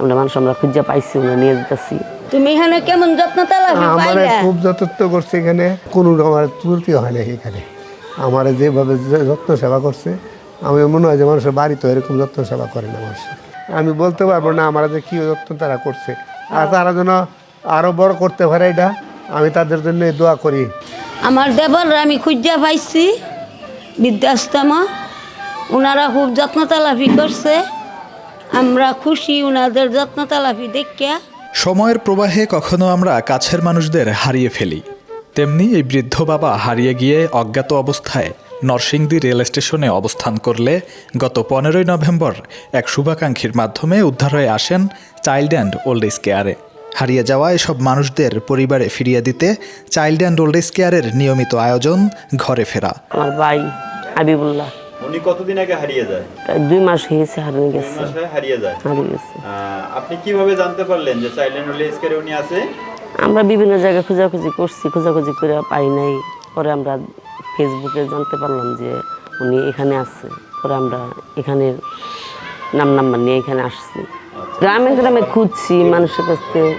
আমরা মানুষ আমরা খুঁজে পাইছি আমরা নিয়ে যেতেছি। তুমি এখানে কেমন যত্ন তেলাপি আমার খুব যত্ন করছে এখানে। কোনো আমার ত্রুটি হয় না এখানে। আমার যেভাবে যত্ন সেবা করছে আমি মনে হয় যে মানুষের বাড়িতে এরকম যত্ন সেবা করে না মানুষ। আমি বলতে পারব না আমার যে কী যত্ন তারা করছে। আর তারা যেন আরও বড় করতে পারে এটা আমি তাদের জন্য দোয়া করি। আমার দেবর আমি খুঁজা পাইছি বৃদ্ধাশ্রম। ওনারা খুব যত্ন তেলাপি করছে। আমরা খুশি ওনাদের যত্ন তেলাপি দেখিয়া। সময়ের প্রবাহে কখনো আমরা কাছের মানুষদের হারিয়ে ফেলি। তেমনি এই বৃদ্ধ বাবা হারিয়ে গিয়ে অজ্ঞাত অবস্থায় নরসিংদী রেল স্টেশনে অবস্থান করলে গত পনেরোই নভেম্বর এক শুভাকাঙ্ক্ষীর মাধ্যমে উদ্ধার হয়ে আসেন চাইল্ড অ্যান্ড ওল্ড এজ কেয়ারে। হারিয়ে যাওয়া এসব মানুষদের পরিবারে ফিরিয়ে দিতে চাইল্ড অ্যান্ড ওল্ড এজ কেয়ারের নিয়মিত আয়োজন ঘরে ফেরা। আমার ভাই হাবিবুল্লাহ। উনি কতদিন আগে হারিয়ে যায়? প্রায় দুই মাস হয়েছে হারিয়ে গেছে। মাসে হারিয়ে যায়। হারিয়ে গেছে। আপনি কীভাবে জানতে পারলেন যে চাইল্ড উনি আছে? আমরা বিভিন্ন জায়গায় খোঁজাখুঁজি করছি খোঁজাখুঁজি করে পাই নাই। পরে আমরা ফেসবুকে জানতে পারলাম যে উনি এখানে আছে। পরে আমরা এখানে নাম নাম্বার নিয়ে এখানে আসছি। গ্রামে গ্রামে খুঁজছি মানুষের কাছ। থেকে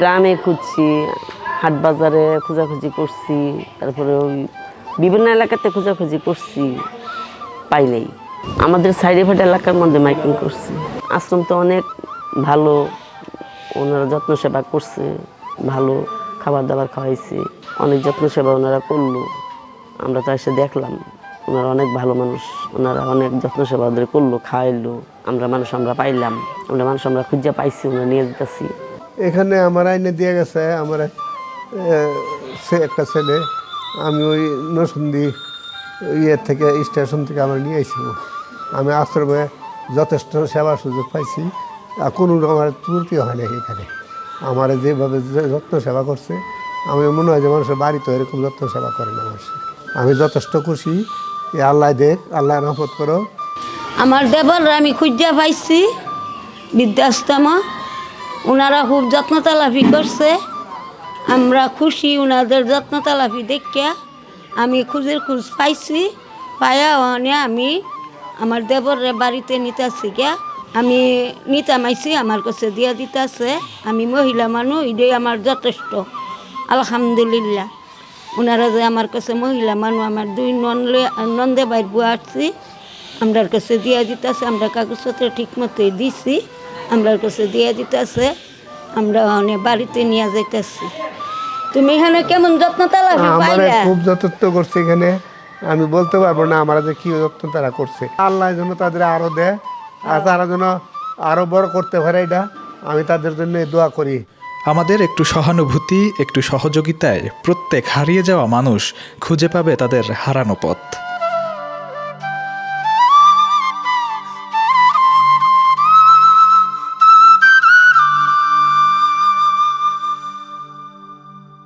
গ্রামে খুঁজছি হাট বাজারে খোঁজাখুঁজি করছি তারপরে ওই বিভিন্ন এলাকাতে খোঁজাখুঁজি করছি। পাই নাই। আমাদের সাইডে ফাইড এলাকার মধ্যে মাইকিং করছে। আশ্রম তো অনেক ভালো, ওনারা যত্ন সেবা করছে, ভালো খাবার দাবার খাওয়াইছে, অনেক যত্ন সেবা ওনারা করল। আমরা তো এসে দেখলাম, ওনারা অনেক ভালো মানুষ, ওনারা অনেক যত্ন সেবা ওদের করল, খাওয়াইলো। আমরা মানুষ আমরা পাইলাম, আমরা মানুষ আমরা খুঁজে পাইছি ওনারা নিয়ে যেতেছি এখানে আমার আইনে দিয়ে গেছে, আমার সে একটা ছেলে, আমি ওই নসুন্দি ইয়ে থেকে, স্টেশন থেকে আমরা নিয়ে এসেছিল আমি আশ্রমে যথেষ্ট সেবা সুযোগ পাইছি। আর কোনো আমার ত্রুটি হয় না এখানে। আমার যেভাবে যত্ন সেবা করছে, আমি মনে হয় যে মানুষের বাড়িতে এরকম যত্ন সেবা করে না মানুষ। আমি যথেষ্ট খুশি। আল্লাহ দেখ, আল্লাহ রহমত করো। আমার দেবর আমি খুঁজা পাইছি, বৃদ্ধাশ্রম। ওনারা খুব যত্ন তেলাপি করছে। আমরা খুশি ওনাদের যত্ন তেলাপি দেখিয়া আমি খুঁজের খুঁজ পাইছি, পায়া অনে আমি আমার দেবরের বাড়িতে নিতেছি গিয়া। আমি নিতামাইছি আমার কাছে দিয়া দিতাছে, আমি মহিলা মানুষ, এটাই আমার যথেষ্ট। আলহামদুলিল্লাহ। ওনারা যে আমার কাছে মহিলা মানুষ, আমার দুই ননলে নন্দে বাইর বুয়া আসছি, আমরার কাছে দিয়া দিতেছে, আমরা কাগজপত্র ঠিক মতোই দিছি, আমরার কাছে দিয়া দিতেছে, আমরা অনেক বাড়িতে নিয়ে যাইতেছি। তুমি এখানে কেমন যত্ন আমার খুব যত্ন করছে এখানে। আমি বলতে পারব না আমার যে কি যত্ন তারা করছে। আল্লাহ যেন তাদের আরও দেয় আর তারা যেন আরও বড় করতে পারে এটা আমি তাদের জন্য দোয়া করি। আমাদের একটু সহানুভূতি একটু সহযোগিতায় প্রত্যেক হারিয়ে যাওয়া মানুষ খুঁজে পাবে তাদের হারানো পথ।